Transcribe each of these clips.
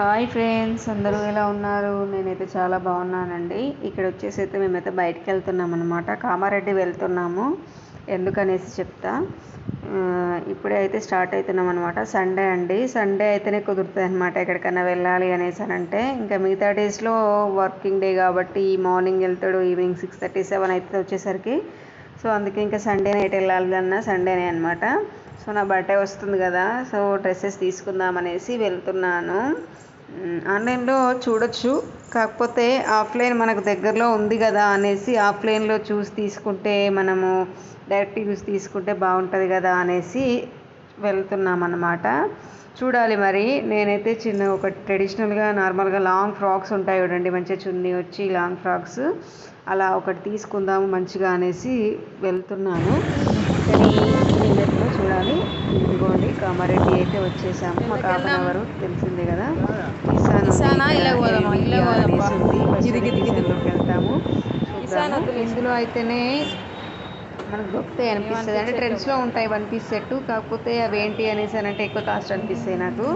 Hi friends అందరూ ఎలా ఉన్నారు? నేనైతే చాలా బాగున్నానండి. ఇక్కడ వచ్చేసి అయితే మేమైతే బయటికి వెళ్తున్నాం అనమాట కామారెడ్డి వెళ్తున్నాము ఎందుకనేసి చెప్తా. ఇప్పుడే అయితే స్టార్ట్ అవుతున్నాం అనమాట సండే అండి. సండే అయితేనే కుదురుతుంది అనమాట ఎక్కడికైనా వెళ్ళాలి అనేసి అని అంటే. ఇంకా మిగతా డేస్లో వర్కింగ్ డే కాబట్టి మార్నింగ్ వెళ్తాడు ఈవినింగ్ సిక్స్ థర్టీ సెవెన్ అయితే వచ్చేసరికి. సో అందుకే ఇంకా సండే నైట్ వెళ్ళాలన్నా సండేనే అనమాట సో నా బర్త్డే వస్తుంది కదా సో డ్రెస్సెస్ తీసుకుందామనేసి వెళ్తున్నాను. ఆన్లైన్లో చూడొచ్చు. కాకపోతే ఆఫ్లైన్ మనకు దగ్గరలో ఉంది కదా అనేసి ఆఫ్లైన్లో చూసి తీసుకుంటే మనము డైరెక్ట్ చూసి తీసుకుంటే బాగుంటుంది కదా అనేసి వెళ్తున్నాం అన్నమాట చూడాలి మరి. నేనైతే చిన్న ఒక ట్రెడిషనల్గా నార్మల్గా లాంగ్ ఫ్రాక్స్ ఉంటాయి చూడండి. మంచిగా చున్నీ వచ్చి లాంగ్ ఫ్రాక్స్. అలా ఒకటి తీసుకుందాము మంచిగా అనేసి వెళ్తున్నాను. కానీ చూడాలి ఇదిగోండి కామారెడ్డి అయితే వచ్చేసాము మాకు హాఫ్ అన్ అవర్ తెలిసిందే కదా. కిసాన్. కిసాన్లోకి వెళ్తాము. ఇందులో అయితేనే మనకు దొరుకుతాయి అనిపిస్తుంది. అంటే ట్రెండ్స్లో ఉంటాయి వన్ పీస్ సెట్ కాకపోతే అవి ఏంటి అనేసి అని అంటే ఎక్కువ కాస్ట్ అనిపిస్తాయి నాకు.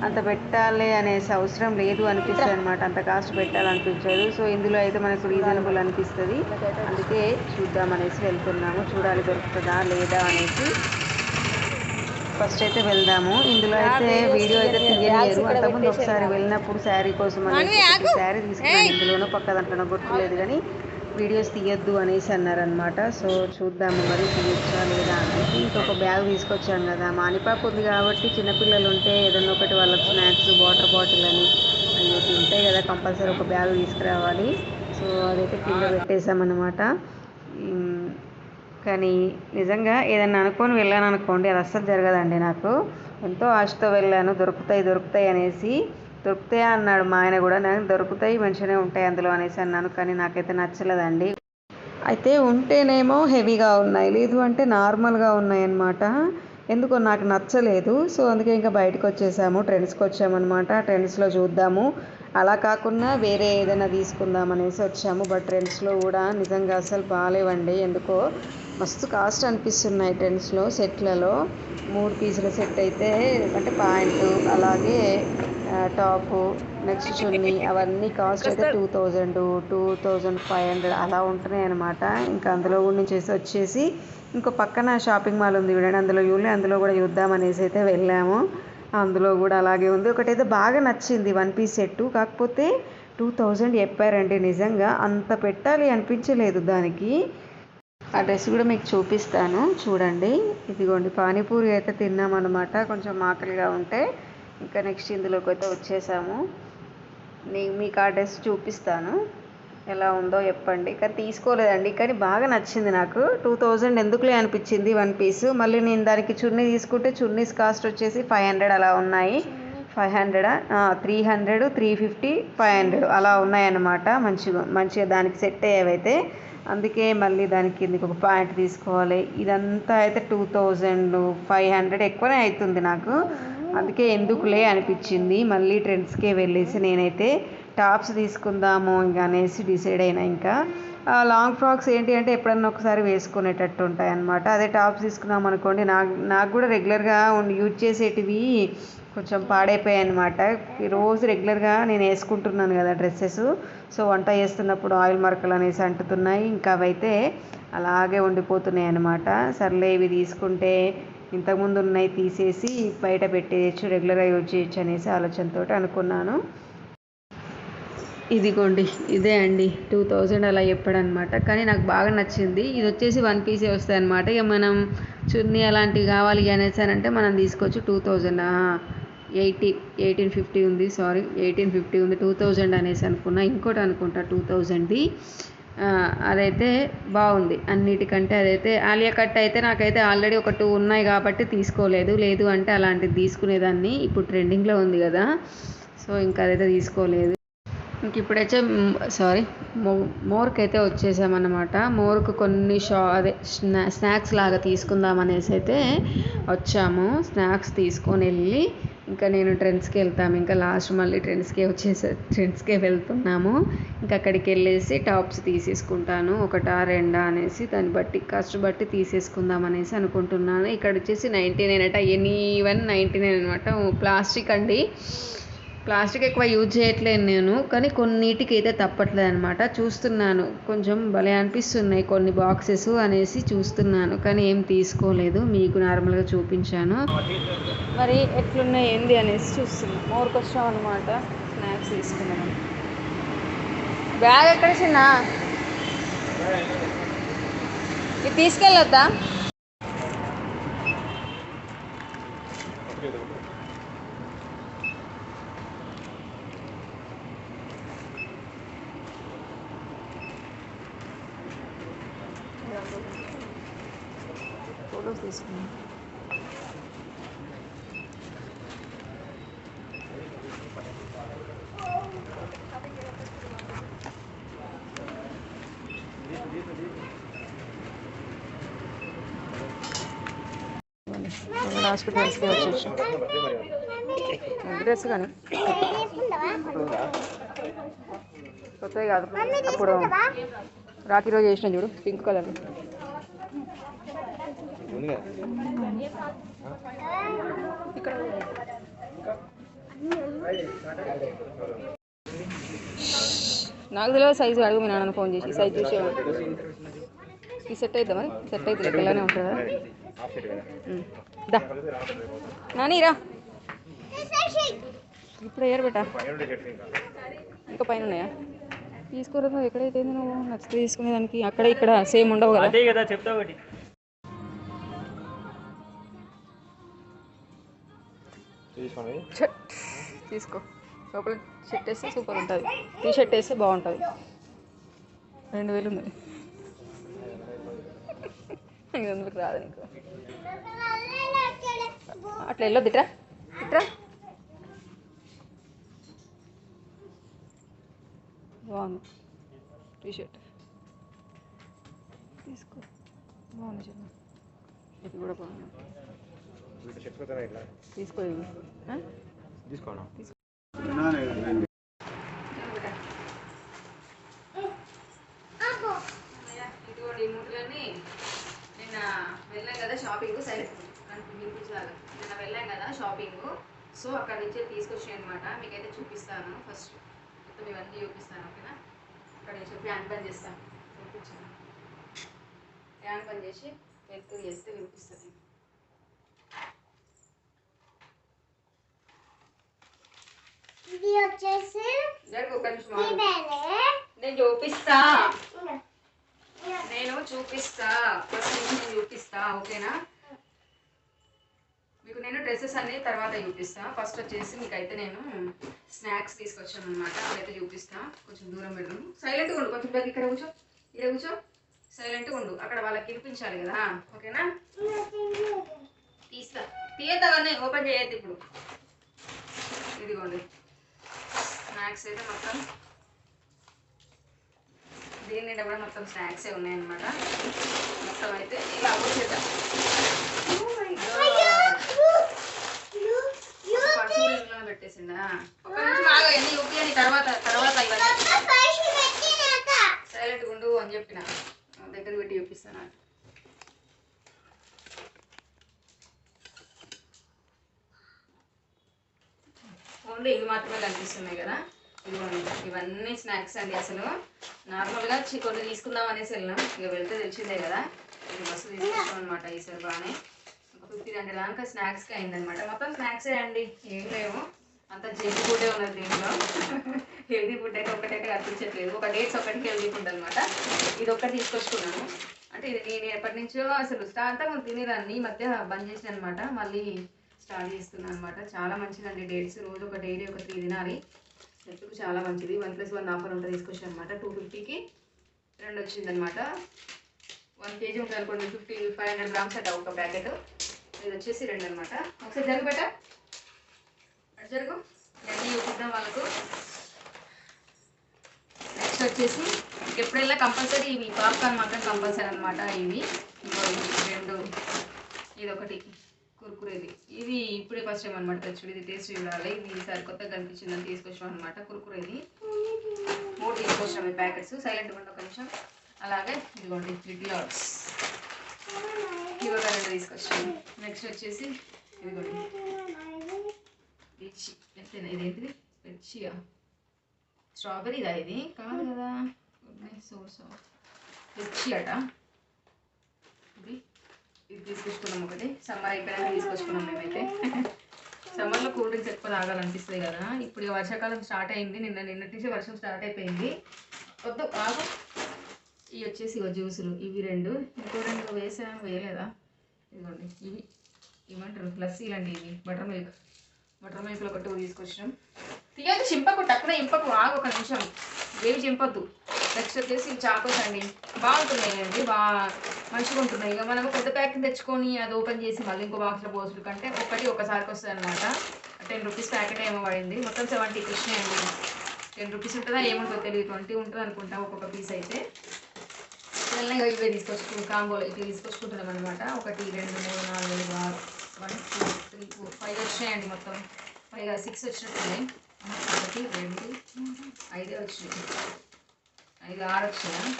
అంత పెట్టాలి అనేసి అవసరం లేదు అనిపిస్తుంది అనమాట అంత కాస్ట్ పెట్టాలనిపించదు. సో ఇందులో అయితే మనకు రీజనబుల్ అనిపిస్తుంది. అందుకే చూద్దాం అనేసి వెళ్తున్నాము. చూడాలి దొరుకుతుందా లేదా అనేసి. ఫస్ట్ అయితే వెళ్దాము. ఇందులో అయితే వీడియో అయితే తీయలేరు అంతకుముందు ఒకసారి వెళ్ళినప్పుడు శారీ కోసం అనేసి శారీ తీసుకున్నాను. ఇందులోనో పక్క దాంట్లో గుర్తులేదు కానీ వీడియోస్ తీయొద్దు అనేసి అన్నారనమాట సో చూద్దాము మరి తీయొచ్చా లేదా అనేసి ఇంకొక బ్యాగ్ తీసుకొచ్చాను కదా. మానిపాప ఉంది కాబట్టి చిన్నపిల్లలు ఉంటే ఏదన్నా ఒకటి వాళ్ళకి స్నాక్స్ వాటర్ బాటిల్ అని అవి ఉంటాయి కదా. కంపల్సరీ ఒక బ్యాగ్ తీసుకురావాలి. సో అదైతే కింద పెట్టేసామన్నమాట కానీ నిజంగా ఏదన్నా అనుకొని వెళ్ళాను అనుకోండి అది అస్సలు జరగదండి నాకు. ఎంతో ఆశతో వెళ్ళాను దొరుకుతాయి దొరుకుతాయి అనేసి. దొరుకుతాయా అన్నాడు మా ఆయన కూడా. నాకు దొరుకుతాయి మంచిగానే ఉంటాయి అందులో అనేసి అన్నాను కానీ నాకైతే నచ్చలేదండి. అయితే ఉంటేనేమో హెవీగా ఉన్నాయి లేదు అంటే నార్మల్గా ఉన్నాయి అన్నమాట ఎందుకో నాకు నచ్చలేదు. సో అందుకే ఇంకా బయటకు వచ్చేసాము ట్రెండ్స్కి వచ్చామన్నమాట ట్రెండ్స్లో చూద్దాము. అలా కాకుండా వేరే ఏదైనా తీసుకుందాం అనేసి వచ్చాము. బట్ ట్రెండ్స్లో కూడా నిజంగా అసలు బాగాలేవండి ఎందుకో మస్తు కాస్ట్ అనిపిస్తున్నాయి ట్రెండ్స్లో సెట్లలో. మూడు పీసుల సెట్ అయితే అంటే ప్యాంటు అలాగే టాపు నెక్స్ట్ చున్నీ అవన్నీ కాస్ట్ అయితే two thousand two thousand five hundred అలా ఉంటున్నాయి అనమాట ఇంకా అందులో కూడా నుంచి వచ్చేసి ఇంకో పక్కన షాపింగ్ మాల్ ఉంది చూడండి అందులో చూడలే అందులో కూడా చూద్దాం అనేసి అయితే వెళ్ళాము. అందులో కూడా అలాగే ఉంది. ఒకటైతే బాగా నచ్చింది వన్ పీస్ సెట్ కాకపోతే టూ థౌజండ్ చెప్పారండి నిజంగా అంత పెట్టాలి అనిపించలేదు దానికి. ఆ డ్రెస్ కూడా మీకు చూపిస్తాను. చూడండి. ఇదిగోండి పానీపూరి అయితే తిన్నామన్నమాట. కొంచెం ఆకలిగా ఉంటే ఇంకా నెక్స్ట్ ఇందులోకి అయితే వచ్చేసాము. నేను మీకు ఆ డ్రెస్ చూపిస్తాను. ఎలా ఉందో చెప్పండి. కానీ తీసుకోలేదండి. కానీ బాగా నచ్చింది నాకు. టూ థౌజండ్ ఎందుకులే అనిపించింది వన్ పీస్. మళ్ళీ నేను దానికి చున్నీ తీసుకుంటే చున్నీస్ కాస్ట్ వచ్చేసి ఫైవ్ హండ్రెడ్ అలా ఉన్నాయి. Five hundred? Three hundred three fifty five hundred అలా ఉన్నాయన్నమాట. మంచిగా మంచిగా దానికి సెట్ అయ్యేవైతే. అందుకే మళ్ళీ దాని కిందకి ఒక ప్యాంట్ తీసుకోవాలి. ఇదంతా అయితే టూ థౌజండ్ ఫైవ్ హండ్రెడ్ ఎక్కువనే అవుతుంది నాకు. అందుకే ఎందుకులే అనిపించింది. మళ్ళీ ట్రెండ్స్కే వెళ్ళేసి నేనైతే టాప్స్ తీసుకుందాము ఇంకా అనేసి డిసైడ్ అయినా ఇంకా. లాంగ్ ఫ్రాక్స్ ఏంటి అంటే ఎప్పుడన్నా ఒకసారి వేసుకునేటట్టు ఉంటాయి అన్నమాట అదే టాప్స్ తీసుకున్నాం అనుకోండి నాకు నాకు కూడా రెగ్యులర్గా యూజ్ చేసేటివి కొంచెం పాడైపోయాయి అనమాట రోజు రెగ్యులర్గా నేను వేసుకుంటున్నాను కదా డ్రెస్సెస్ సో వంట చేస్తున్నప్పుడు ఆయిల్ మరకలు అనేసి అంటుతున్నాయి. ఇంకా అవైతే అలాగే ఉండిపోతున్నాయి అనమాట సర్లే ఇవి తీసుకుంటే ఇంతకుముందు ఉన్నాయి తీసేసి బయట పెట్టేయచ్చు రెగ్యులర్గా యూజ్ చేయొచ్చు అనేసి ఆలోచనతో అనుకున్నాను. ఇదిగోండి ఇదే అండి. టూ థౌజండ్ అలా చెప్పాడనమాట. కానీ నాకు బాగా నచ్చింది. ఇది వచ్చేసి వన్ పీసే వస్తాయి అనమాట ఇక మనం చున్నీ అలాంటివి కావాలి అనేసి అని అంటే మనం తీసుకోవచ్చు two thousand. Eighty eighteen fifty ఉంది. సారీ ఎయిటీన్ ఫిఫ్టీ ఉంది టూ థౌజండ్ అనేసి అనుకున్నా. ఇంకోటి అనుకుంటా టూ థౌజండ్ది. అదైతే బాగుంది. అన్నిటికంటే అదైతే ఆలియా కట్ అయితే నాకైతే ఆల్రెడీ ఒక టూ ఉన్నాయి కాబట్టి తీసుకోలేదు. లేదు అంటే అలాంటిది తీసుకునేదాన్ని. ఇప్పుడు ట్రెండింగ్లో ఉంది కదా. సో ఇంకా అదైతే తీసుకోలేదు. ఇంక ఇప్పుడైతే సారీ మో మోర్కి అయితే వచ్చేసామన్నమాట. మోర్కు కొన్ని షా అదే స్నా స్నాక్స్ లాగా తీసుకుందాం అనేసి అయితే వచ్చాము. స్నాక్స్ తీసుకొని వెళ్ళి ఇంకా నేను ట్రెండ్స్కి వెళ్తాము ఇంకా లాస్ట్ మళ్ళీ ట్రెండ్స్కే వచ్చేసే ట్రెండ్స్కే వెళ్తున్నాము. ఇంకా అక్కడికి వెళ్ళేసి టాప్స్ తీసేసుకుంటాను. ఒకటా రెండా అనేసి దాన్ని బట్టి కాస్ట్ బట్టి తీసేసుకుందాం అనేసి అనుకుంటున్నాను. ఇక్కడ వచ్చేసి నైంటీ నైన్ అట ఎనీ వన్ నైంటీ నైన్ అనమాట ప్లాస్టిక్ అండి. ప్లాస్టిక్ ఎక్కువ యూజ్ చేయట్లేదు నేను కానీ కొన్నిటికి అయితే తప్పట్లేదు అనమాట చూస్తున్నాను. కొంచెం భలే అనిపిస్తున్నాయి కొన్ని బాక్సెస్ అనేసి చూస్తున్నాను కానీ ఏం తీసుకోలేదు. మీకు నార్మల్గా చూపించాను. మరి ఎట్లున్నాయి ఏంది అనేసి చూస్తున్నాం. మోర్కి వచ్చాం అనమాట స్నాక్స్ తీసుకున్నాను బ్యాగ్ ఎక్కడ చిన్న? ఇది తీసుకెళ్ళొద్దా ఫోటోస్ తీసుకున్నాం వచ్చేసాం డ్రెస్ కానీ కొత్తవి కాదు. అప్పుడు రాఖీ రోజు చేసిన చూడు పింక్ కలర్. ఇక్కడ నాకు తెలియదు సైజు అడుగు మీ నాన్న ఫోన్ చేసి. సైజు చూసే ఈ సెట్ అవుతుందా మరి? సెట్ అవుతుంది ఇలానే ఉంటుందా? ఇప్పుడు అయ్యారు బెట. ఇంకా పైన ఉన్నాయా? తీసుకోరా ఎక్కడైతే నువ్వు? నచ్చితే తీసుకునేదానికి అక్కడ ఇక్కడ సేమ్ ఉండవు కదా. అదే కదా చెప్తా ఒకటి. తీసుకో. లోపల షర్ట్ వేస్తే సూపర్ ఉంటుంది. టీ షర్ట్ వేస్తే బాగుంటుంది. రెండు వేలు ఉంది వందలకు రాదు నీకు అట్లా వెళ్ళొద్దు ఇట్రా. ఇట్రా. బాగుంది. టీ షర్ట్ తీసుకో. బాగుంది చిన్న ఇది కూడా బాగుంది. తీసుకో ఆ? తీసుకోనా ఇదిగోండి ఈ మూటలన్నీ నిన్న వెళ్ళాం కదా షాపింగ్ సైడ్ వినిపించాలి నిన్న వెళ్ళాం కదా షాపింగ్. సో అక్కడ నుంచే తీసుకొచ్చాయి అనమాట మీకైతే చూపిస్తాను. ఫస్ట్ మొత్తం ఇవన్నీ చూపిస్తాను ఓకేనా? అక్కడ నుంచి ఫ్యాన్ బంద్ చేస్తాను చూపించాను? ఫ్యాన్ బంద్ చేసి వెళ్తూ చేస్తే వినిపిస్తుంది ఇది వచ్చేసి నేను చూపిస్తా. నేను చూపిస్తా. ఫస్ట్ నేను చూపిస్తా ఓకేనా? మీకు నేను డ్రెస్సెస్ అన్నీ తర్వాత చూపిస్తాను ఫస్ట్ వచ్చేసి మీకైతే నేను స్నాక్స్ తీసుకొచ్చాను అనమాట అవైతే చూపిస్తా. కొంచెం దూరం పెడదాం. సైలెంట్గా ఉండు. కొంచెం ఇక్కడ కూర్చో. ఇక్కడ కూర్చో. సైలెంట్గా ఉండు. అక్కడ వాళ్ళకి వినిపించాలి కదా. ఓకేనా? తీస్తా. తీయద్దవన్నీ ఓపెన్ చేయద్దు ఇప్పుడు. ఇదిగోండి. స్నాక్స్ అయితే మొత్తం. దీని నిండా కూడా మొత్తం స్నాక్సే ఉన్నాయన్నమాట. మొత్తం అయితే ఇలా వచ్చేద్దాం. Oh పెట్టేసిందా? ఒక్క నిమిషం ఆగు ఎన్ని చూపియని తర్వాత తర్వాత ఇవన్నీ సైలెంట్ ఉండు అని చెప్పిన. నా దగ్గర పెట్టి చూపిస్తాను ఓన్లీ ఇవి మాత్రమే కనిపిస్తున్నాయి కదా? ఇదిగోండి ఇవన్నీ స్నాక్స్ అండి అసలు. నార్మల్గా కొన్ని తీసుకుందాం అనేసి వెళ్ళాం ఇక వెళ్తే తెలిసిందే కదా. ఇది బస్సు తీసుకుంటాం అనమాట ఈసారి బాగానే. ఫిఫ్టీ హండ్రెడ్ దాకా స్నాక్స్కి అయిందనమాట మొత్తం స్నాక్సే అండి. ఏం లేవు. అంత జంక్ ఫుడే ఉన్నది దీంట్లో. హెల్దీ ఫుడ్ అయితే ఒకటైతే కనిపించట్లేదు. ఒక డేట్స్ ఒకటికి హెల్దీ ఫుడ్ అనమాట ఇది ఒకటి తీసుకొచ్చుకున్నాను. అంటే ఇది నేను ఎప్పటి నుంచో అసలు స్టార్ట్ ముందు తినేదాన్ని. ఈ మధ్య బంద్ చేసిన అనమాట మళ్ళీ స్టార్ట్ చేస్తున్నాను అనమాట చాలా మంచిదండి డేట్స్. రోజు ఒక డైలీ ఒక త్రీ తినాలి. హెల్త్కు చాలా మంచిది. వన్ ప్లస్ వన్ ఆఫర్ ఉంటుంది తీసుకొచ్చాను అనమాట టూ ఫిఫ్టీకి రెండు వచ్చిందనమాట వన్ కేజీ ఉంటుంది అనుకోండి ఫిఫ్టీ ఫైవ్ హండ్రెడ్ గ్రామ్స్ అట్లా ఒక ప్యాకెట్. ఇది వచ్చేసి రెండు అనమాట ఒకసారి జరుగు బేట జరుగు. ఇవన్నీ చూపిద్దాం వాళ్ళకు. నెక్స్ట్ వచ్చేసి ఎప్పుడైనా కంపల్సరీ ఇవి పాప్కార్న్ మాత్రం కంపల్సరీ అనమాట ఇవి. రెండు. ఇది ఒకటి. కుర్కురేది ఇది. ఇప్పుడే ఫస్ట్ టైం అనమాట తెచ్చుడు ఇది టేస్ట్ చూడాలి. ఇది ఈసారి కొత్తగా కనిపించిందని తీసుకొచ్చాం అనమాట కుర్కురేది మూడు తీసుకొచ్చాము ఈ ప్యాకెట్స్. సైలెంట్ ఉండే ఒక నిమిషం. అలాగే ఇదిగోండి లిటిల్ ఆర్ట్స్. ఇవి ఒక తీసుకొచ్చాను. నెక్స్ట్ వచ్చేసి ఇదిగోండి. రిచ్ ఎంతైనా ఇదేంటిది పిచ్చిగా స్ట్రాబెరీదా ఇది? కాదు కదా. సోర్స్ పిచ్చి అట. ఇది ఇది తీసుకొచ్చుకున్నాం ఒకటి. సమ్మర్ అయిపోయాక తీసుకొచ్చుకున్నాం మేమైతే. సమ్మర్లో కూల్ డ్రింక్స్ ఎక్కువ తాగాలనిపిస్తుంది కదా. ఇప్పుడు ఇక వర్షాకాలం స్టార్ట్ అయింది. నిన్న నిన్నటి నుంచి వర్షం స్టార్ట్ అయిపోయింది. వద్దు బాగా ఇవి వచ్చేసి ఇగో జ్యూసులు. ఇవి రెండు. ఇంకో రెండు వేసాము వేయలేదా? ఇదిగోండి. ఇవి ఏమంటారు? లస్సీలు అండి ఇవి బటర్ మిల్క్. బటర్ మిల్క్లో ఒక టూ తీసుకొచ్చినాం. తీయదు చింపకు టక్కున ఇంపకు ఆగు ఒక నిమిషం. ఏవి చింపద్దు. నెక్స్ట్ వచ్చేసి చాకోస్ అండి. బాగుంటున్నాయి అండి. బాగా మంచిగా ఉంటున్నాయి. ఇక మనం పెద్ద ప్యాకెట్ తెచ్చుకొని అది ఓపెన్ చేసి మళ్ళీ ఇంకో బాక్స్లో పోసుడు కంటే ఒకటి ఒకసారికి వస్తుంది అనమాట టెన్ రూపీస్ ప్యాకెట్ ఏమో పడింది. మొత్తం సెవెంటీ కృష్ణ అండి. టెన్ రూపీస్ ఉంటుందా ఏముంటుందో తెలియదు. ట్వంటీ ఉంటుంది అనుకుంటా ఒక్కొక్క పీస్ అయితే. తెల్లంగా ఇవే తీసుకొచ్చుకు కాంబోలో ఇవి తీసుకొచ్చుకుంటున్నాం అనమాట ఒకటి రెండు మూడు నాలుగు ఐదు ఆరు one two three four five వచ్చినాయండి మొత్తం. ఫైవ్ సిక్స్ వచ్చినట్టున్నాయి. ఒకటి రెండు ఐదే వచ్చినాయి. ఐదు ఆరు వచ్చినాయి.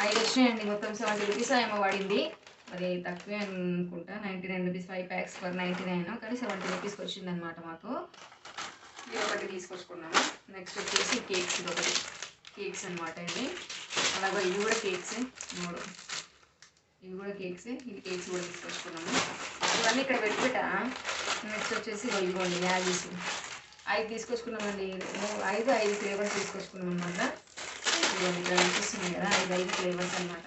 ఐదు వచ్చినాయండి మొత్తం సెవెంటీ రూపీస్ ఏమో పడింది. మరి తక్కువే అనుకుంటా. Ninety nine rupees five packs for ninety nine. కానీ సెవెంటీ రూపీస్కి వచ్చింది అనమాట మాకు. ఇది ఒకటి తీసుకొచ్చుకున్నాము. నెక్స్ట్ వచ్చేసి కేక్స్ ఒకటి. కేక్స్ అనమాట అండి అలాగే ఇవి కూడా కేక్స్ మూడు. ఇవి కూడా కేక్స్ ఇవి కేక్స్ కూడా తీసుకొచ్చుకున్నాము. ఇవన్నీ ఇక్కడ పెట్టుబెట్టా? నెక్స్ట్ వచ్చేసి ఇవ్వండి మ్యాగీస్ ఐదు తీసుకొచ్చుకున్నామండి. ఐదు ఐదు ఫ్లేవర్స్ తీసుకొచ్చుకున్నాం అనమాట ఇవ్వండి ఇక్కడ కనిపిస్తున్నాయి కదా ఐదు ఐదు ఫ్లేవర్స్ అనమాట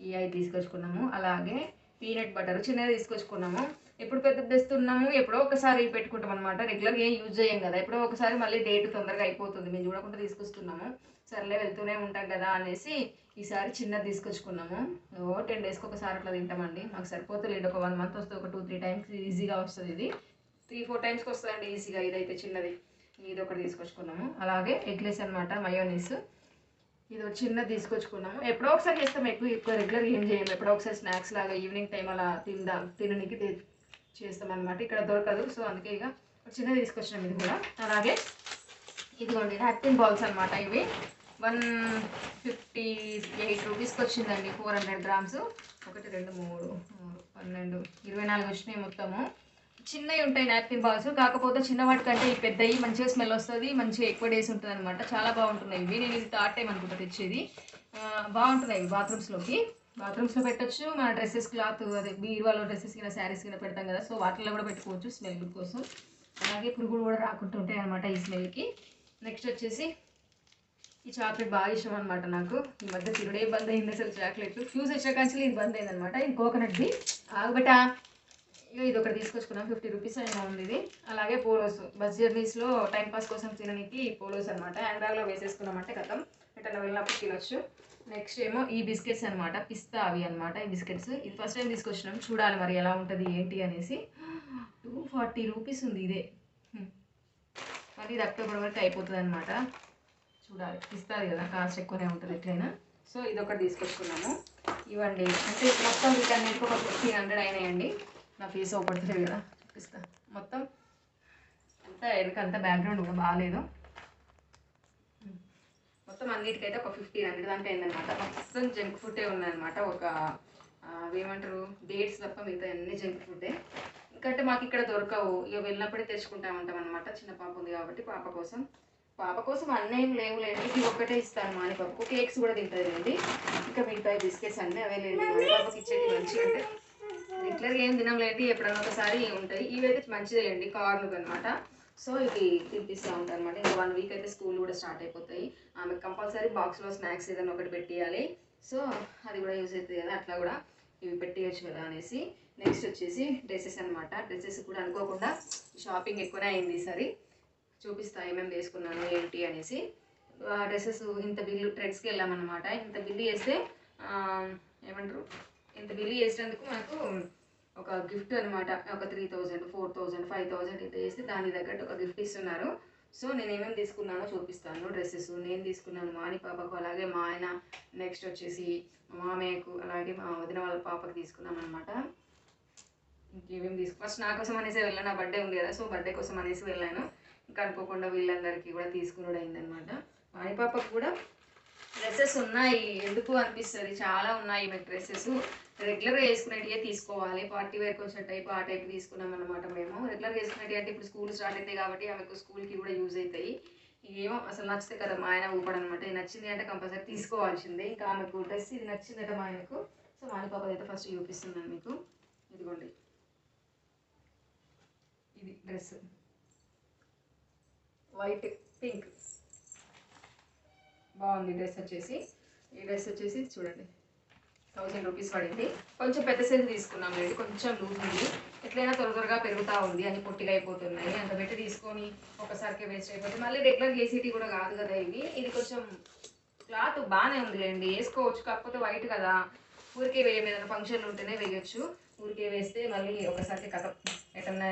ఈ ఐదు తీసుకొచ్చుకున్నాము. అలాగే పీనట్ బటర్ చిన్నది తీసుకొచ్చుకున్నాము. ఎప్పుడు పెద్ద తెస్తున్నాము ఎప్పుడో ఒకసారి పెట్టుకుంటాం అనమాట రెగ్యులర్గా ఏం యూజ్ చేయం కదా. ఎప్పుడో ఒకసారి మళ్ళీ డేట్ తొందరగా అయిపోతుంది. మేము చూడకుండా తీసుకొస్తున్నాము. సర్లే వెళ్తూనే ఉంటాం కదా అనేసి ఈసారి చిన్నది తీసుకొచ్చుకున్నాము. ఓ టెన్ డేస్కి ఒకసారి అట్లా తింటామండి. మాకు సరిపోతుంది ఒక వన్ మంత్ వస్తుంది ఒక టూ త్రీ టైమ్స్ ఈజీగా వస్తుంది ఇది. త్రీ ఫోర్ టైమ్స్కి వస్తుందండి ఈజీగా ఇదైతే చిన్నది. ఇది ఒకటి తీసుకొచ్చుకున్నాము. అలాగే ఎగ్లెస్ అనమాట మయోనీస్ ఇది ఒక చిన్నది తీసుకొచ్చుకున్నాము. ఎప్పుడో ఒకసారి చేస్తాం. ఎక్కువ ఎక్కువ రెగ్యులర్ ఏం చేయం. ఎప్పుడో ఒకసారి స్నాక్స్ లాగా ఈవినింగ్ టైం అలా తిందా. తినడానికి చేస్తామన్నమాట. చేస్తాం అనమాట ఇక్కడ దొరకదు. సో అందుకే ఇక చిన్నది తీసుకొచ్చినాం ఇది కూడా. అలాగే ఇదిగోండి హ్యాపీన్ బాల్స్ అనమాట ఇవి. వన్ ఫిఫ్టీ ఎయిట్ రూపీస్కి వచ్చిందండి ఫోర్ హండ్రెడ్ గ్రామ్స్. ఒకటి రెండు మూడు మూడు పన్నెండు ఇరవై నాలుగు వచ్చినాయి మొత్తము. చిన్నవి ఉంటాయి నాప్కిన్ బాల్స్. కాకపోతే చిన్నవాటి కంటే ఈ పెద్దవి మంచిగా స్మెల్ వస్తుంది మంచిగా ఎక్కువ డేస్ ఉంటుంది అనమాట చాలా బాగుంటున్నాయి. ఇవి నేను ఇది థర్డ్ టైం అనుకుంటా తెచ్చేది. బాగుంటున్నాయి ఇవి బాత్రూమ్స్లోకి. బాత్రూమ్స్లో పెట్టొచ్చు మన డ్రెస్సెస్ క్లాత్ అదే బీరువాలో డ్రెస్సెస్ కింద శారీస్ కింద పెడతాం కదా సో వాటిల్లో కూడా పెట్టుకోవచ్చు స్మెల్ కోసం. అలాగే పురుగులు కూడా రాకుండా ఉంటాయి అనమాట ఈ స్మెల్కి నెక్స్ట్ వచ్చేసి ఈ చాక్లెట్ బాగా ఇష్టం అనమాట నాకు. ఈ మధ్య తిరుడే బంద్ అయింది అసలు చాక్లెట్ ఫ్యూజ్ వచ్చిన కాంచెలు ఇది బంద్ అయింది అనమాట ఇది కోకోనట్ది ఆగబెట్టా ఇక ఇది ఒకటి తీసుకొచ్చుకున్నాం ఫిఫ్టీ రూపీస్ అయినా ఉంది ఇది. అలాగే పోలోస్. బస్ జర్నీస్లో టైం పాస్ కోసం తినడానికి పోలోస్ అనమాట హ్యాండ్ బ్యాగ్లో వేసేసుకున్నామంటే కథం ఎటన్నా వెళ్ళినప్పుడు తినొచ్చు. నెక్స్ట్ ఏమో ఈ బిస్కెట్స్ అనమాట పిస్తా అవి అనమాట ఈ బిస్కెట్స్. ఇది ఫస్ట్ టైం తీసుకొచ్చినాం చూడాలి మరి ఎలా ఉంటుంది ఏంటి అనేసి. టూ ఫార్టీ రూపీస్ ఉంది ఇదే. మరి మళ్ళీ ఇది అక్టోబర్ వరకు అయిపోతుంది అనమాట చూడాలి పిస్తాది కదా కాస్ట్ ఎక్కువనే ఉంటుంది ఎట్లయినా. సో ఇది ఒకటి తీసుకొచ్చుకున్నాము. ఇవ్వండి. అంటే మొత్తం వీటన్నిటికి ఒక ఫిఫ్టీన్ హండ్రెడ్ అయినాయండి. నా ఫేస్ ఒకటి కదా చూపిస్తా. మొత్తం అంతా వెనక అంత బ్యాక్గ్రౌండ్ కూడా బాగాలేదు. మొత్తం అన్నిటికైతే ఒక ఫిఫ్టీన్ హండ్రెడ్ దాకా అయిందనమాట మొత్తం జంక్ ఫుడ్డే ఉందన్నమాట. ఒక ఏమంటారు డేట్స్ తప్ప మిగతా అన్ని జంక్ ఫుడ్డే ఎందుకంటే మాకు ఇక్కడ దొరకవు. ఇక వెళ్ళినప్పుడే తెచ్చుకుంటా ఉంటాం అనమాట చిన్న పాప ఉంది కాబట్టి పాప కోసం. పాప కోసం అన్నీ ఏం లేవు లేండి ఇది ఒక్కటే ఇస్తాను మానిపాపకు కేక్స్ కూడా తింటుంది అండి ఇంకా మిగతా బిస్కెట్స్ అన్నీ అవే లేండి. మానిపాపకి ఇచ్చేది మంచిగా అంటే. రెగ్యులర్గా ఏం తినంలేండి ఎప్పుడన్నా ఒకసారి ఉంటాయి. ఇవైతే మంచిదే లేండి కార్న్ అనమాట సో ఇవి తినిపిస్తూ ఉంటాను అనమాట ఇంకా వన్ వీక్ అయితే స్కూల్ కూడా స్టార్ట్ అయిపోతాయి. ఆమె కంపల్సరీ బాక్స్లో స్నాక్స్ ఏదైనా ఒకటి పెట్టేయాలి. సో అది కూడా యూజ్ అవుతుంది కదా అట్లా కూడా ఇవి పెట్టేయచ్చు కదా అనేసి. నెక్స్ట్ వచ్చేసి డ్రెస్సెస్ అనమాట డ్రెస్సెస్ కూడా అనుకోకుండా షాపింగ్ ఎక్కువనే అయింది ఈసారి చూపిస్తా ఏమేమి వేసుకున్నాను ఏంటి అనేసి. డ్రెస్సెస్ ఇంత బిల్లు ట్రెడ్స్కి వెళ్ళామన్నమాట. ఇంత బిల్లు వేస్తే ఏమంటారు? ఇంత బిల్లు చేసినందుకు మనకు ఒక గిఫ్ట్ అనమాట ఒక three thousand four thousand five thousand ఇట్లా చేస్తే దాని తగ్గట్టు ఒక గిఫ్ట్ ఇస్తున్నారు. సో నేను ఏమేమి తీసుకున్నానో చూపిస్తాను డ్రెస్సెస్. నేను తీసుకున్నాను మాని పాపకు అలాగే మా ఆయన నెక్స్ట్ వచ్చేసి మామయ్యకు అలాగే మా వదిన వాళ్ళ పాపకు తీసుకున్నాం అనమాట ఇంకేమేమి తీసుకు ఫస్ట్ నా కోసం అనేసి వెళ్ళాను. నా బర్త్డే ఉంది కదా సో బర్త్డే కోసం అనేసి వెళ్ళాను. ఇంకా అనుకోకుండా వీళ్ళందరికీ కూడా తీసుకున్నాడు అయిందనమాట వాణి పాపకు కూడా డ్రెస్సెస్ ఉన్నాయి. ఎందుకు అనిపిస్తుంది? చాలా ఉన్నాయి మీకు డ్రెస్సెస్. రెగ్యులర్గా వేసుకునేటివే తీసుకోవాలి. పార్టీ వేర్కి వచ్చిన టైప్ ఆ టైప్ తీసుకున్నాం అనమాట మేము. రెగ్యులర్గా వేసుకునేవి అంటే ఇప్పుడు స్కూల్ స్టార్ట్ అవుతాయి కాబట్టి ఆమెకు స్కూల్కి కూడా యూజ్ అవుతాయి ఏమో అసలు నచ్చితే కదా మా ఆయన ఊపడనమాట నచ్చింది అంటే కంపల్సరీ తీసుకోవాల్సిందే. ఇంకా ఆమెకు డ్రెస్ ఇది నచ్చిందట మా ఆయనకు. సో మా పాప అయితే ఫస్ట్ చూపిస్తున్నాను మీకు. ఇదిగోండి. ఇది డ్రెస్. White pink. బాగుంది డ్రెస్ వచ్చేసి. ఈ డ్రెస్ వచ్చేసి చూడండి. థౌజండ్ రూపీస్ పడింది. కొంచెం పెద్ద సైజు తీసుకున్నాం లేండి. కొంచెం లూజ్ ఉంది. ఎట్లయినా త్వర త్వరగా పెరుగుతూ ఉంది అని పొట్టిగా అయిపోతున్నాయి. అంత పెట్టి తీసుకొని ఒకసారికి వేస్ట్ అయిపోతుంది మళ్ళీ రెగ్యులర్ ఏసీటీ కూడా కాదు కదా ఇవి. ఇది కొంచెం క్లాత్ బాగానే ఉంది లేండి. వేసుకోవచ్చు. కాకపోతే వైట్ కదా. ఊరికే వేయం ఏదైనా ఫంక్షన్లు ఉంటేనే వేయొచ్చు. ఊరికే వేస్తే మళ్ళీ ఒకసారికి కథ. ఎటన్నా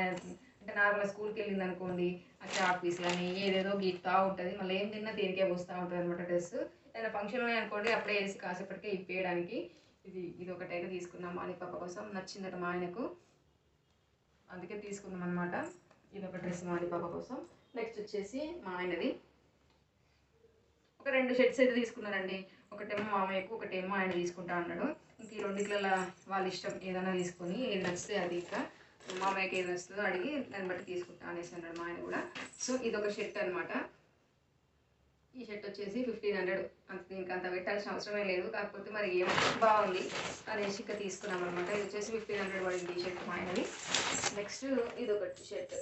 అంటే నార్మల్ స్కూల్కి వెళ్ళింది అనుకోండి ఆ చాక్ కానీ ఏదేదో గీక్తా ఉంటుంది. మళ్ళీ ఏం తిన్నా దేనికే వస్తూ ఉంటుంది అనమాట డ్రెస్ ఏదైనా ఫంక్షన్ ఉన్నాయి అనుకోండి అప్పుడే వేసి కాసేపటికే ఇప్పేయడానికి ఇది ఇది ఒకటైతే తీసుకున్నాం మా పాప కోసం. నచ్చిందట మా ఆయనకు. అందుకే తీసుకున్నాం అనమాట ఇది ఒక డ్రెస్ మా పాప కోసం. నెక్స్ట్ వచ్చేసి మా ఆయనది. ఒక రెండు షర్ట్స్ అయితే తీసుకున్నారండి. ఒకటేమో మామయ్యకు ఒకటేమో ఆయన తీసుకుంటా అన్నాడు. ఇంక ఈ రెండిట్లలో వాళ్ళ ఇష్టం ఏదైనా తీసుకొని ఏది నచ్చితే అది ఇంకా. మామయ్యకి ఏది వస్తుందో అడిగి దాన్ని బట్టి తీసుకుంటా అనేసి అన్నాడు మా ఆయన కూడా. సో ఇది ఒక షర్ట్ అనమాట ఈ షర్ట్ వచ్చేసి ఫిఫ్టీన్ హండ్రెడ్ అంత దీనికి అంత పెట్టాల్సిన అవసరమే లేదు. కాకపోతే మరి ఏం బాగుంది అనేసి ఇంకా తీసుకున్నాం అనమాట ఇది వచ్చేసి ఫిఫ్టీన్ హండ్రెడ్ పడింది ఈ షర్ట్ మా ఆయనది. నెక్స్ట్ ఇది ఒకటి షర్ట్.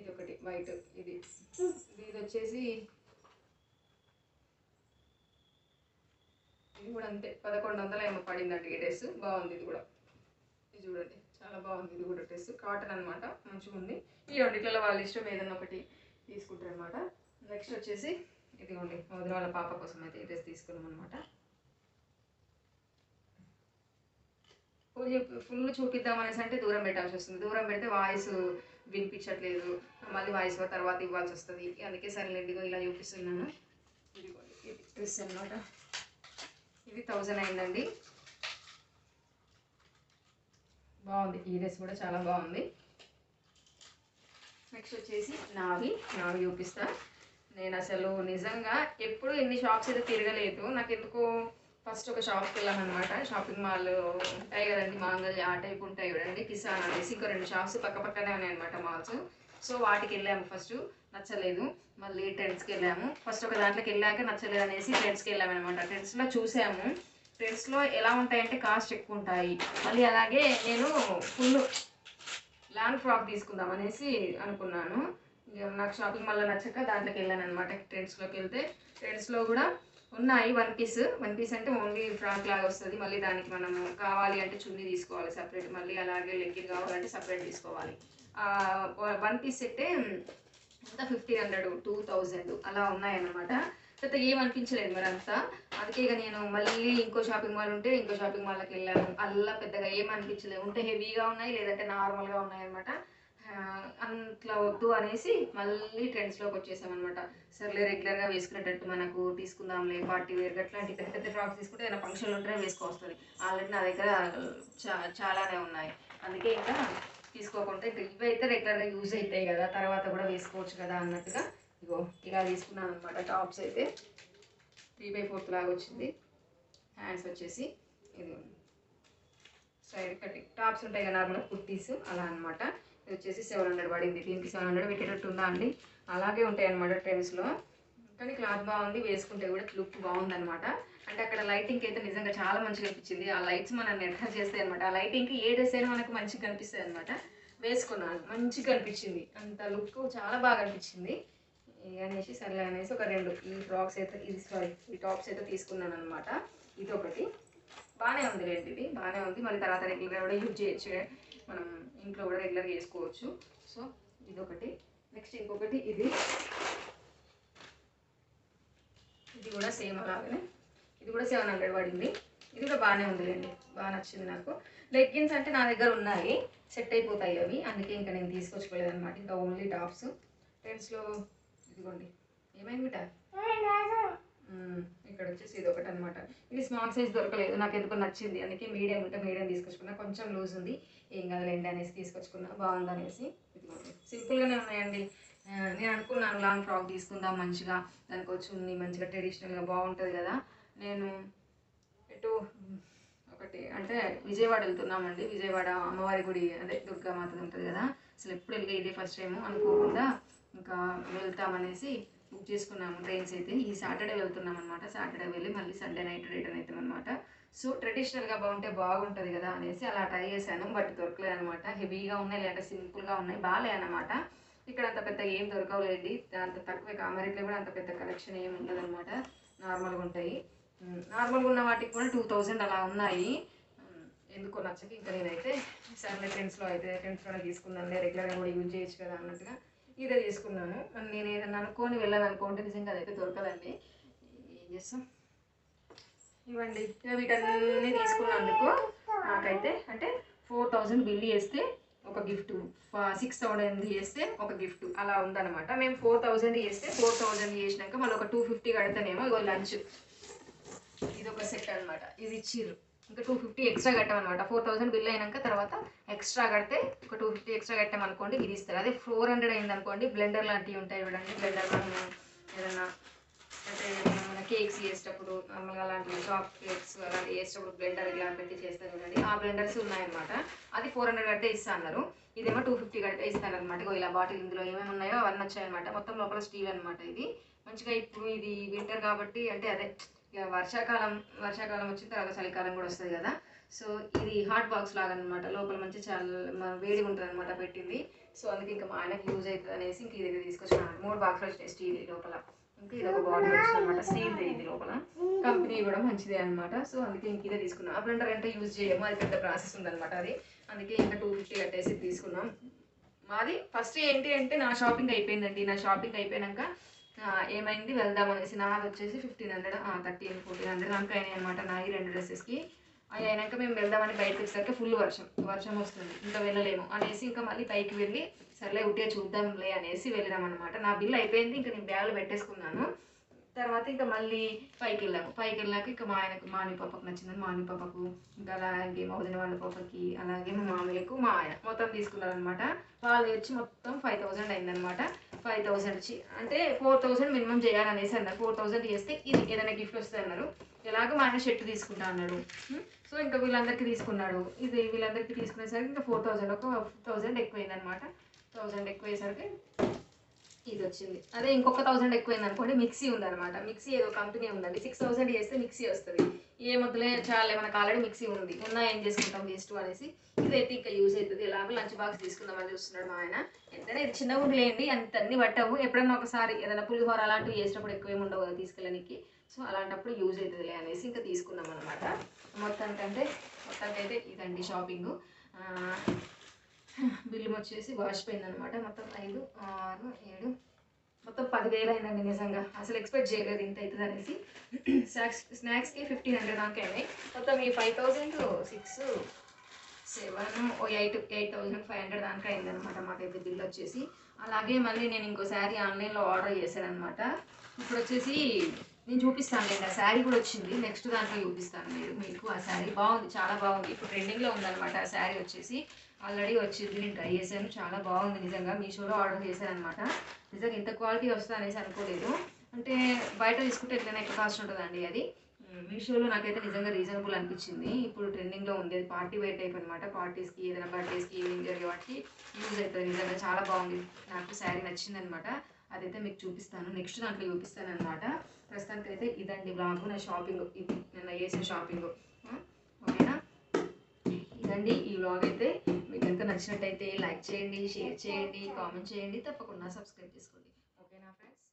ఇది ఒకటి వైట్ ఇది. ఇది వచ్చేసి ఇది కూడా అంతే. పదకొండు వందల ఏమో పడిందండి ఈ డ్రెస్. బాగుంది ఇది కూడా. చూడండి. చాలా బాగుంది. ఇది కూడా డ్రెస్ కాటన్ అనమాట మంచిగా ఉంది. ఈ రెండిట్లలో వాళ్ళ ఇష్టం ఏదైనా ఒకటి తీసుకుంటారు అనమాట నెక్స్ట్ వచ్చేసి ఇదిగోండి. వదిన వాళ్ళ పాప కోసం అయితే ఈ డ్రెస్ తీసుకున్నాం అనమాట ఫుల్ చూపిద్దాం అనేసి అంటే దూరం పెట్టాల్సి వస్తుంది. దూరం పెడితే వాయిస్ వినిపించట్లేదు. మళ్ళీ వాయిస్ తర్వాత ఇవ్వాల్సి వస్తుంది. అందుకే సరేలేండి ఇలా చూపిస్తున్నాను. ఇదిగోండి. ఇది డ్రెస్ అనమాట ఇది థౌజండ్ అయిందండి. బాగుంది. ఈ డ్రెస్ కూడా చాలా బాగుంది. నెక్స్ట్ వచ్చేసి నావి. నావి చూపిస్తా. నేను అసలు నిజంగా ఎప్పుడు ఎన్ని షాప్స్ అయితే తిరగలేదు. నాకు ఎందుకో ఫస్ట్ ఒక షాప్కి వెళ్ళాను అనమాట షాపింగ్ మాల్ ఉంటాయి కదండి మాంగళ్య ఆ టైప్ ఉంటాయి చూడండి. కిసాన్ అనేసి ఇంకో రెండు షాప్స్ పక్క పక్కనే ఉన్నాయి అనమాట మాల్స్ సో వాటికి వెళ్ళాము ఫస్ట్ నచ్చలేదు. మళ్ళీ ట్రెండ్స్కి వెళ్ళాము. ఫస్ట్ ఒక దాంట్లోకి వెళ్ళాక నచ్చలేదు అనేసి ట్రెండ్స్కి వెళ్ళాము అనమాట టెంట్స్లో చూసాము. ట్రెండ్స్లో ఎలా ఉంటాయంటే కాస్ట్ ఎక్కువ ఉంటాయి మళ్ళీ అలాగే నేను ఫుల్ లాంగ్ ఫ్రాక్ తీసుకుందాం అనేసి అనుకున్నాను. ఇక నాకు షాపింగ్ మళ్ళీ నచ్చక దాంట్లోకి వెళ్ళాను అనమాట ట్రెండ్స్లోకి వెళ్తే ట్రెండ్స్లో కూడా ఉన్నాయి వన్ పీస్ వన్ పీస్ అంటే ఓన్లీ ఫ్రాక్ లాగా వస్తుంది. మళ్ళీ దానికి మనము కావాలి అంటే చున్నీ తీసుకోవాలి సపరేట్ మళ్ళీ అలాగే లెగ్గిన్ కావాలంటే సపరేట్ తీసుకోవాలి. వన్ పీస్ సెట్టే అంతా ఫిఫ్టీన్ హండ్రెడ్ టూ థౌజండ్ అలా ఉన్నాయన్నమాట. పెద్ద ఏం అనిపించలేదు మరి అంతా. అందుకే ఇక నేను మళ్ళీ ఇంకో షాపింగ్ మాల్ ఉంటే ఇంకో షాపింగ్ మాల్కి వెళ్ళాను. అలా పెద్దగా ఏమనిపించలేదు అనిపించలేదు. ఉంటే హెవీగా ఉన్నాయి లేదంటే నార్మల్గా ఉన్నాయి అనమాట అట్లా వద్దు అనేసి మళ్ళీ ట్రెండ్స్లోకి వచ్చేసామన్నమాట సర్లే రెగ్యులర్గా వేసుకునేటట్టు మనకు తీసుకుందాంలే పార్టీ వేర్ అట్లాంటి పెద్ద పెద్ద ఫ్రాక్స్ తీసుకుంటే ఏదైనా ఫంక్షన్లు ఉంటేనే వేసుకోవస్తుంది. ఆల్రెడీ నా దగ్గర చాలానే ఉన్నాయి. అందుకే ఇంకా తీసుకోకుండా ఇంకా ఇవి అయితే రెగ్యులర్గా యూజ్ అవుతాయి కదా. తర్వాత కూడా వేసుకోవచ్చు కదా అన్నట్టుగా ఇగో ఇలా తీసుకున్నాను అనమాట టాప్స్ అయితే త్రీ బై ఫోర్త్ లాగా వచ్చింది. హ్యాండ్స్ వచ్చేసి ఇది సైడ్ కటింగ్ టాప్స్ ఉంటాయి కదా నార్మల్ కుర్తీస్ అలా అన్నమాట. ఇది వచ్చేసి సెవెన్ హండ్రెడ్ పడింది. దీనికి సెవెన్ హండ్రెడ్ పెట్టేటట్టు ఉందా అండి? అలాగే ఉంటాయి అనమాట ట్రెండ్స్లో కానీ క్లాత్ బాగుంది వేసుకుంటే కూడా లుక్ బాగుంది అనమాట అంటే అక్కడ లైటింగ్ అయితే నిజంగా చాలా మంచిగా అనిపించింది. ఆ లైట్స్ మనల్ని ఎంటర్ చేస్తాయి అనమాట ఆ లైటింగ్కి ఏ డ్రెస్ అయినా మనకు మంచిగా కనిపిస్తాయి అనమాట వేసుకున్నాను మంచిగా అనిపించింది. అంత లుక్ చాలా బాగా అనిపించింది. అనేసి సర్లే అనేసి ఒక రెండు. ఈ ఫ్రాక్స్ అయితే ఇది సారీ ఈ టాప్స్ అయితే తీసుకున్నాను అనమాట ఇది ఒకటి బాగానే ఉంది లేండి ఇది బాగానే ఉంది. మళ్ళీ తర్వాత రెగ్యులర్గా కూడా యూజ్ చేయొచ్చు మనం ఇంట్లో కూడా రెగ్యులర్గా వేసుకోవచ్చు సో ఇది ఒకటి నెక్స్ట్ ఇంకొకటి ఇది. ఇది కూడా సేమ్ అలాగనే. ఇది కూడా సెవెన్ హండ్రెడ్ పడింది. ఇది కూడా బాగానే ఉందిలేండి బాగా నచ్చింది నాకు. లెగ్గిన్స్ అంటే నా దగ్గర ఉన్నాయి. సెట్ అయిపోతాయి అవి. అందుకే ఇంకా నేను తీసుకొచ్చుకోలేదు అనమాట ఇంకా ఓన్లీ టాప్స్ ట్రెండ్స్లో ఇదిగోండి. ఏమైంది బిడ్డ? మ్మ్. ఇక్కడ వచ్చేసి ఇది ఒకటి అనమాట ఇది స్మాల్ సైజ్ దొరకలేదు. నాకు ఎందుకో నచ్చింది. అందుకే మీడియం ఉంటే మీడియం తీసుకొచ్చుకున్నా. కొంచెం లూజ్ ఉంది. ఏం కాదులేండి అనేసి తీసుకొచ్చుకున్నా. బాగుంది అనేసి. ఇదిగోండి. సింపుల్గానే ఉన్నాయండి. నేను అనుకున్నాను లాంగ్ ఫ్రాక్ తీసుకుందాం మంచిగా. దానికి వచ్చి ఉంది మంచిగా ట్రెడిషనల్గా బాగుంటుంది కదా. నేను ఎటు ఒకటి అంటే విజయవాడ వెళ్తున్నామండి. విజయవాడ అమ్మవారి గుడి అదే దుర్గామాత ఉంటుంది కదా. అసలు ఎప్పుడు వెళ్ళి ఇదే ఫస్ట్ టైం అనుకోకుండా ఇంకా వెళ్తామనేసి బుక్ చేసుకున్నాము. ట్రైన్స్ అయితే ఈ సాటర్డే వెళ్తున్నాం అనమాట సాటర్డే వెళ్ళి మళ్ళీ సండే నైట్ రిటర్న్ అవుతాం అనమాట సో ట్రెడిషనల్గా బాగుంటే బాగుంటుంది కదా అనేసి అలా ట్రై చేశాను. బట్ దొరకలేదు అనమాట హెవీగా ఉన్నాయి లేదంటే సింపుల్గా ఉన్నాయి. బాగాలే అనమాట ఇక్కడ అంత పెద్ద ఏం దొరకవులేండి. అంత తక్కువే కామారెడ్లో కూడా అంత పెద్ద కలెక్షన్ ఏమి ఉండదు అనమాట నార్మల్గా ఉంటాయి. నార్మల్గా ఉన్న వాటికి కూడా టూ థౌజండ్ అలా ఉన్నాయి. ఎందుకు ఎందుకో నచ్చక ఇంకా నేనైతే సరే ఫ్రెండ్స్లో అయితే ఫ్రెండ్స్లో తీసుకున్నాను రెగ్యులర్గా కూడా యూజ్ చేయొచ్చు కదా అన్నట్టుగా ఇదే తీసుకున్నాను. నేను ఏదైనా అనుకోని వెళ్ళాను అనుకుంటే నిజంగా అదైతే దొరకదండి. ఏం చేస్తాం? ఇవ్వండి. వీటన్నీ తీసుకున్నందుకు నాకైతే అంటే ఫోర్ థౌజండ్ బిల్ చేస్తే ఒక గిఫ్ట్. సిక్స్ థౌజండ్ చేస్తే ఒక గిఫ్ట్. అలా ఉందన్నమాట. మేము ఫోర్ థౌజండ్ చేస్తే ఫోర్ థౌజండ్ చేసినాక మళ్ళీ ఒక టూ ఫిఫ్టీ కడతానేమో ఇగో లంచ్. ఇది ఒక సెట్ అన్నమాట. ఇది ఇచ్చిర్రు ఇంకా టూ ఫిఫ్టీ ఎక్స్ట్రా కట్టామన్నమాట. ఫోర్ థౌసండ్ బిల్ అయినాక తర్వాత ఎక్స్ట్రా కడితే ఒక టూ ఫిఫ్టీ ఎక్స్ట్రా కట్టామనుకోండి ఇది ఇస్తారు. అదే ఫోర్ హండ్రెడ్ అయింది అనుకోండి బ్లెండర్ లాంటివి ఉంటాయి చూడండి. బ్లెండర్ మనం ఏదైనా అంటే మన కేక్స్ చేసేటప్పుడు నార్మల్గా అలాంటివి కేక్స్ అలాంటివి చేసేటప్పుడు బ్లెండర్ ఇలా పెట్టి చేస్తారు చూడండి. ఆ బ్లెండర్స్ ఉన్నాయన్నమాట. అది ఫోర్ హండ్రెడ్ కడితే ఇస్తా అన్నారు. ఇదేమో టూ ఫిఫ్టీ కడితే ఇస్తాను అనమాట ఇలా బాటిల్ ఇందులో ఏమేమి ఉన్నాయో అవన్నీ వచ్చాయన్నమాట. మొత్తం లోపల స్టీల్ అనమాట ఇది. మంచిగా ఇప్పుడు ఇది వింటర్ కాబట్టి అంటే అదే ఇక వర్షాకాలం వర్షాకాలం వచ్చిన తర్వాత చలికాలం కూడా వస్తుంది కదా. సో ఇది హాట్ బాక్స్ లాగా అనమాట లోపల మంచి చాలా వేడిగా ఉంటుంది అనమాట పెట్టింది. సో అందుకే ఇంకా మా ఆయనకి యూజ్ అవుతుంది అనేసి ఇంక ఇది తీసుకొచ్చిన. మూడు బాక్స్లు వచ్చినాయి స్టీల్ లోపల. ఇంకా ఇది ఒక బాటిల్ వచ్చింది అనమాట స్టీల్ ఇది లోపల. కంపెనీ కూడా మంచిదే అనమాట సో అందుకే ఇంక ఇదే తీసుకున్నాం. అప్పుడు అంటే యూజ్ చేయము అది పెద్ద ప్రాసెస్ ఉందన్నమాట అది. అందుకే ఇంకా టూ ఫిఫ్టీ కట్టేసి తీసుకున్నాం. మాది ఫస్ట్ ఏంటి అంటే నా షాపింగ్ అయిపోయిందండి. నా షాపింగ్ అయిపోయాక ఏమైంది? వెళ్దాం అనేసి నాది వచ్చేసి fifteen hundred thirteen fourteen hundred దాకా అయినాయి అనమాట నా ఈ రెండు డ్రెస్సెస్కి అవి అయినాక మేము వెళ్దామని బయటకు వచ్చేసరికి ఫుల్ వర్షం వర్షం వస్తుంది. ఇంకా వెళ్ళలేము అనేసి ఇంకా మళ్ళీ పైకి వెళ్ళి సర్లే ఉట్టే చూద్దాంలే అనేసి వెళ్ళినాం అనమాట నా బిల్ అయిపోయింది ఇంకా నేను బ్యాగులు పెట్టేసుకున్నాను. తర్వాత ఇంకా మళ్ళీ పైకి వెళ్ళాము. పైకి వెళ్ళాక ఇంకా మా ఆయనకు మాని పాపకు నచ్చిందని మాని పాపకు ఇంకా అలాగే మా వదిన వాళ్ళ పాపకి అలాగే మా మామయ్యకు మా ఆయన మొత్తం తీసుకున్నారనమాట వాళ్ళు వచ్చి మొత్తం ఫైవ్ థౌసండ్ అయిందనమాట ఫైవ్ థౌసండ్ వచ్చి అంటే ఫోర్ థౌసండ్ మినిమం చేయాలనేసి అన్నారు. ఫోర్ థౌసండ్ చేస్తే ఇది ఏదైనా గిఫ్ట్ వస్తుంది అన్నారు. ఎలాగో మా ఆయన షర్ట్ తీసుకుంటా అన్నాడు. సో ఇంకా వీళ్ళందరికీ తీసుకున్నాడు. ఇది వీళ్ళందరికీ తీసుకునేసరికి ఇంకా ఫోర్ థౌసండ్ ఒక థౌసండ్ ఎక్కువైంది అనమాట థౌసండ్ ఎక్కువయ్యేసరికి ఇది వచ్చింది. అదే ఇంకొక థౌసండ్ ఎక్కువైంది అనుకోండి మిక్సీ ఉందన్నమాట. మిక్సీ ఏదో కంపెనీ ఉందండి. సిక్స్ థౌసండ్ చేస్తే మిక్సీ వస్తుంది. ఏ మొదలే చాలే మనకు ఆల్రెడీ మిక్సీ ఉంది. ఉన్నా ఏం చేసుకుంటాం వేస్ట్ అనేసి. ఇదైతే ఇంకా యూజ్ అవుతుంది ఎలాగో లంచ్ బాక్స్ తీసుకుందామని చూస్తున్నాడు మా ఆయన. ఎంతైనా ఇది చిన్నగా ఉండలేండి అంత అన్ని పట్టవు. ఎప్పుడన్నా ఒకసారి ఏదైనా పులిహోర అలాంటివి చేసినప్పుడు ఎక్కువ ఏమి ఉండవు కదా తీసుకెళ్ళడానికి సో అలాంటప్పుడు యూజ్ అవుతుందిలే అనేసి ఇంకా తీసుకున్నాం అనమాట మొత్తానికంటే మొత్తానికైతే ఇదండి షాపింగ్ బిల్లు వచ్చేసి వాచిపోయింది అనమాట మొత్తం ఐదు ఆరు ఏడు మొత్తం పదివేలు అయిందండి నిజంగా. అసలు ఎక్స్పెక్ట్ చేయలేదు ఇంత అవుతుంది అనేసి. స్నాక్స్ స్నాక్స్కి ఫిఫ్టీన్ హండ్రెడ్ దాకా అయినాయి. మొత్తం ఈ ఫైవ్ థౌజండ్ సిక్స్ సెవెన్ ఓ eight eight thousand five hundred దాకా అయిందనమాట మాకైతే బిల్ వచ్చేసి. అలాగే మళ్ళీ నేను ఇంకో శారీ ఆన్లైన్లో ఆర్డర్ చేశాను అనమాట ఇప్పుడు వచ్చేసి నేను చూపిస్తాను లేండి ఆ శారీ కూడా వచ్చింది. నెక్స్ట్ దాంట్లో చూపిస్తాను మీరు మీకు ఆ శారీ. బాగుంది చాలా బాగుంది. ఇప్పుడు ట్రెండింగ్లో ఉందనమాట ఆ శారీ వచ్చేసి. ఆల్రెడీ వచ్చింది నేను ట్రై చేశాను. చాలా బాగుంది నిజంగా. మీషోలో ఆర్డర్ చేశాను అనమాట నిజంగా ఇంత క్వాలిటీ వస్తుంది అనేసి అనుకోలేదు. అంటే బయట తీసుకుంటే ఎట్లైనా ఎక్కువ కాస్ట్ ఉంటుందండి అది. మీషోలో నాకైతే నిజంగా రీజనబుల్ అనిపించింది. ఇప్పుడు ట్రెండింగ్లో ఉంది. అది పార్టీ వేర్ టైప్ అనమాట పార్టీస్కి ఏదైనా బర్త్డేస్కి ఈవినింగ్ జరిగే వాటికి యూజ్ అవుతుంది. నిజంగా చాలా బాగుంది. నాకు శారీ నచ్చింది అనమాట అదైతే మీకు చూపిస్తాను. నెక్స్ట్ దాంట్లో చూపిస్తాను అనమాట ప్రస్తుతానికి అయితే ఇదండి బ్లాగ్ నా షాపింగ్ ఇది నిన్న చేసిన షాపింగ్ ఓకేనా? ఇదండి ఈ వ్లాగ్ అయితే. కనుక నచ్చినట్టయితే లైక్ చేయండి షేర్ చేయండి కామెంట్ చేయండి తప్పకుండా సబ్స్క్రైబ్ చేసుకోండి. ఓకేనా ఫ్రెండ్స్?